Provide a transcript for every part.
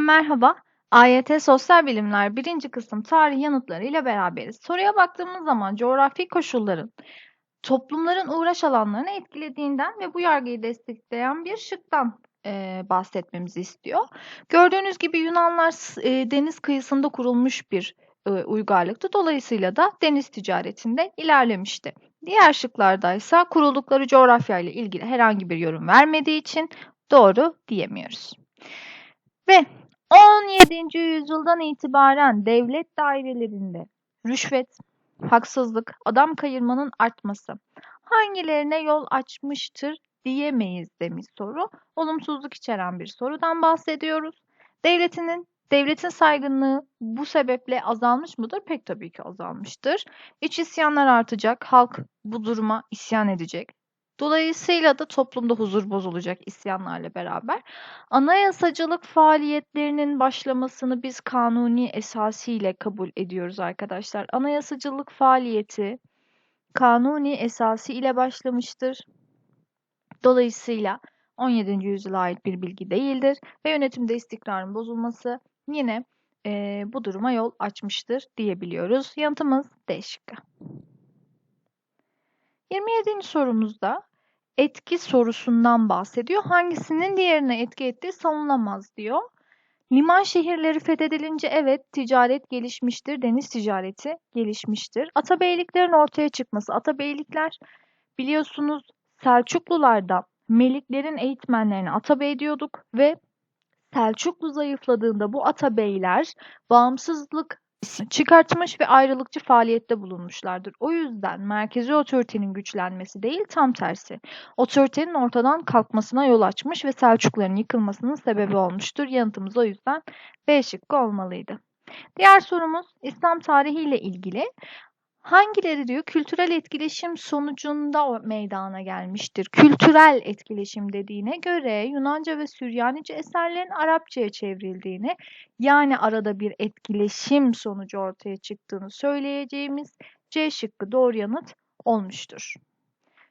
Merhaba. AYT Sosyal Bilimler 1. kısım tarih yanıtları ile beraberiz. Soruya baktığımız zaman coğrafi koşulların toplumların uğraş alanlarını etkilediğinden ve bu yargıyı destekleyen bir şıktan e, bahsetmemizi istiyor. Gördüğünüz gibi Yunanlar e, deniz kıyısında kurulmuş bir e, uygarlıktı. Dolayısıyla da deniz ticaretinde ilerlemişti. Diğer şıklarda ise kuruldukları coğrafya ile ilgili herhangi bir yorum vermediği için doğru diyemiyoruz. Ve 17. yüzyıldan itibaren devlet dairelerinde rüşvet, haksızlık, adam kayırmanın artması hangilerine yol açmıştır diyemeyiz demiş soru. Olumsuzluk içeren bir sorudan bahsediyoruz. Devletinin Devletin saygınlığı bu sebeple azalmış mıdır? Pek tabii ki azalmıştır. İç isyanlar artacak, halk bu duruma isyan edecek. Dolayısıyla da toplumda huzur bozulacak isyanlarla beraber. Anayasacılık faaliyetlerinin başlamasını biz kanuni esasiyle kabul ediyoruz arkadaşlar. Anayasacılık faaliyeti kanuni esası ile başlamıştır. Dolayısıyla 17. yüzyıla ait bir bilgi değildir ve yönetimde istikrarın bozulması yine e, bu duruma yol açmıştır diyebiliyoruz. Yanıtımız D şıkkı. 27. sorumuzda etki sorusundan bahsediyor. Hangisinin diğerine etki ettiği savunulamaz diyor. Liman şehirleri fethedilince evet ticaret gelişmiştir, deniz ticareti gelişmiştir. Atabeyliklerin ortaya çıkması. Atabeylikler biliyorsunuz Selçuklulardan Meliklerin eğitmenlerini atabey diyorduk ve Selçuklu zayıfladığında bu atabeyler bağımsızlık çıkartmış ve ayrılıkçı faaliyette bulunmuşlardır. O yüzden merkezi otoritenin güçlenmesi değil tam tersi. Otoritenin ortadan kalkmasına yol açmış ve Selçukluların yıkılmasının sebebi olmuştur. Yanıtımız o yüzden B şıkkı olmalıydı. Diğer sorumuz İslam tarihi ile ilgili. Hangileri diyor kültürel etkileşim sonucunda meydana gelmiştir? Kültürel etkileşim dediğine göre Yunanca ve Süryanice eserlerin Arapçaya çevrildiğini yani arada bir etkileşim sonucu ortaya çıktığını söyleyeceğimiz C şıkkı doğru yanıt olmuştur.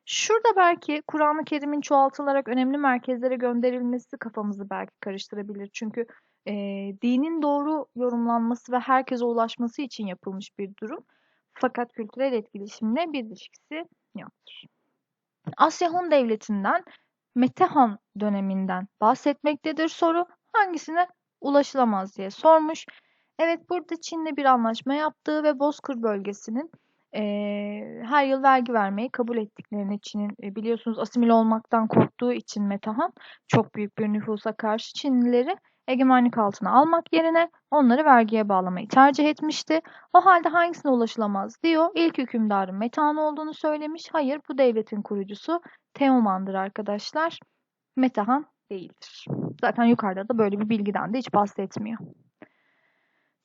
Şurada belki Kur'an-ı Kerim'in çoğaltılarak önemli merkezlere gönderilmesi kafamızı belki karıştırabilir. Çünkü e, dinin doğru yorumlanması ve herkese ulaşması için yapılmış bir durum. Fakat kültürel etkileşimle bir ilişkisi yoktur. Asya Hun Devleti'nden Metehan döneminden bahsetmektedir soru. Hangisine ulaşılamaz diye sormuş. Evet burada Çin'le bir anlaşma yaptığı ve Bozkır bölgesinin e, her yıl vergi vermeyi kabul ettiklerini Çin'in e, biliyorsunuz asimil olmaktan korktuğu için Metehan çok büyük bir nüfusa karşı Çinlileri egemenlik altına almak yerine onları vergiye bağlamayı tercih etmişti. O halde hangisine ulaşılamaz diyor. İlk hükümdarın Metehan olduğunu söylemiş. Hayır bu devletin kurucusu Teoman'dır arkadaşlar. Metehan değildir. Zaten yukarıda da böyle bir bilgiden de hiç bahsetmiyor.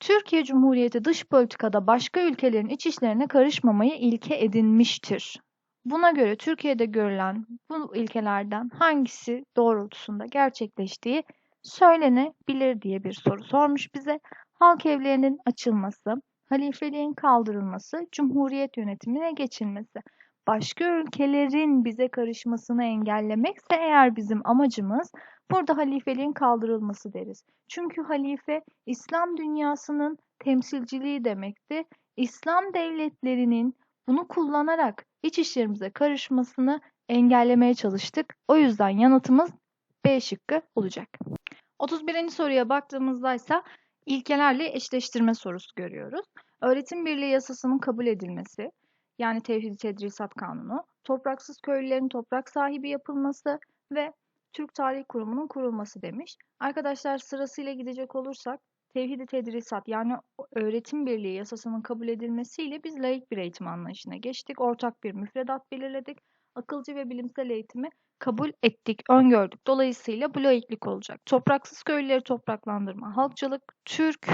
Türkiye Cumhuriyeti dış politikada başka ülkelerin iç işlerine karışmamayı ilke edinmiştir. Buna göre Türkiye'de görülen bu ilkelerden hangisi doğrultusunda gerçekleştiği söylenebilir diye bir soru sormuş bize. Halk evlerinin açılması, halifeliğin kaldırılması, cumhuriyet yönetimine geçilmesi. Başka ülkelerin bize karışmasını engellemekse eğer bizim amacımız burada halifeliğin kaldırılması deriz. Çünkü halife İslam dünyasının temsilciliği demekti. İslam devletlerinin bunu kullanarak iç işlerimize karışmasını engellemeye çalıştık. O yüzden yanıtımız B şıkkı olacak. 31. soruya baktığımızda ise ilkelerle eşleştirme sorusu görüyoruz. Öğretim Birliği yasasının kabul edilmesi, yani Tevhid Tedrisat Kanunu, topraksız köylülerin toprak sahibi yapılması ve Türk Tarih Kurumu'nun kurulması demiş. Arkadaşlar sırasıyla gidecek olursak Tevhid-i Tedrisat yani öğretim birliği yasasının kabul edilmesiyle biz laik bir eğitim anlayışına geçtik. Ortak bir müfredat belirledik. Akılcı ve bilimsel eğitimi kabul ettik, öngördük. Dolayısıyla bu laiklik olacak. Topraksız köylüleri topraklandırma, halkçılık, Türk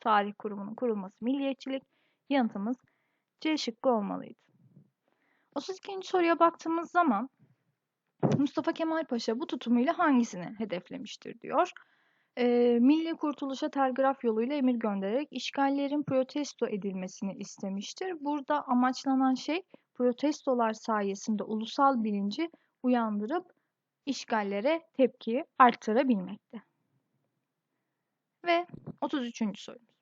Tarih Kurumu'nun kurulması, milliyetçilik yanıtımız C şıkkı olmalıydı. 32. soruya baktığımız zaman Mustafa Kemal Paşa bu tutumuyla hangisini hedeflemiştir diyor. E, milli kurtuluşa telgraf yoluyla emir göndererek işgallerin protesto edilmesini istemiştir. Burada amaçlanan şey protestolar sayesinde ulusal bilinci uyandırıp işgallere tepkiyi arttırabilmekte. 33. sorumuz.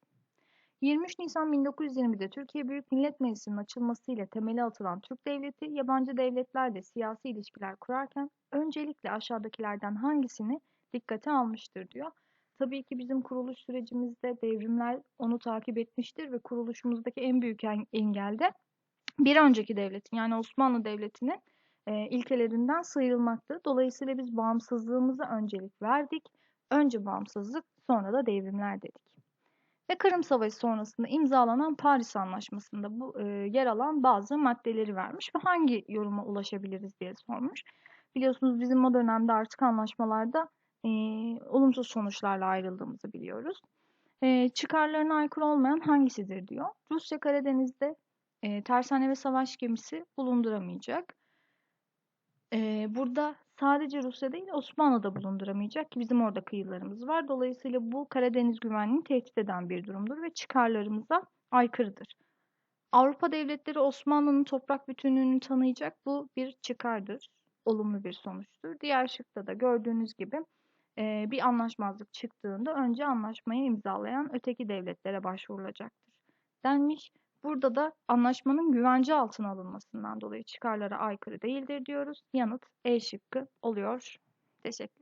23 Nisan 1920'de Türkiye Büyük Millet Meclisi'nin açılmasıyla temeli atılan Türk Devleti, yabancı devletlerle siyasi ilişkiler kurarken öncelikle aşağıdakilerden hangisini dikkate almıştır diyor. Tabii ki bizim kuruluş sürecimizde devrimler onu takip etmiştir ve kuruluşumuzdaki en büyük engel de bir önceki devletin yani Osmanlı Devleti'nin e, ilkelerinden sıyrılmaktır. Dolayısıyla biz bağımsızlığımıza öncelik verdik. Önce bağımsızlık sonra da devrimler dedik. Ve Kırım Savaşı sonrasında imzalanan Paris Anlaşması'nda bu e, yer alan bazı maddeleri vermiş ve hangi yoruma ulaşabiliriz diye sormuş. Biliyorsunuz bizim o dönemde artık anlaşmalarda e, olumsuz sonuçlarla ayrıldığımızı biliyoruz. E, çıkarlarına aykırı olmayan hangisidir diyor. Rusya Karadeniz'de e, tersane ve savaş gemisi bulunduramayacak. E, burada sadece Rusya değil Osmanlı da bulunduramayacak ki bizim orada kıyılarımız var. Dolayısıyla bu Karadeniz güvenliğini tehdit eden bir durumdur ve çıkarlarımıza aykırıdır. Avrupa devletleri Osmanlı'nın toprak bütünlüğünü tanıyacak. Bu bir çıkardır. Olumlu bir sonuçtur. Diğer şıkta da gördüğünüz gibi e, bir anlaşmazlık çıktığında önce anlaşmayı imzalayan öteki devletlere başvurulacaktır denmiş. Burada da anlaşmanın güvence altına alınmasından dolayı çıkarlara aykırı değildir diyoruz. Yanıt E şıkkı oluyor. Teşekkür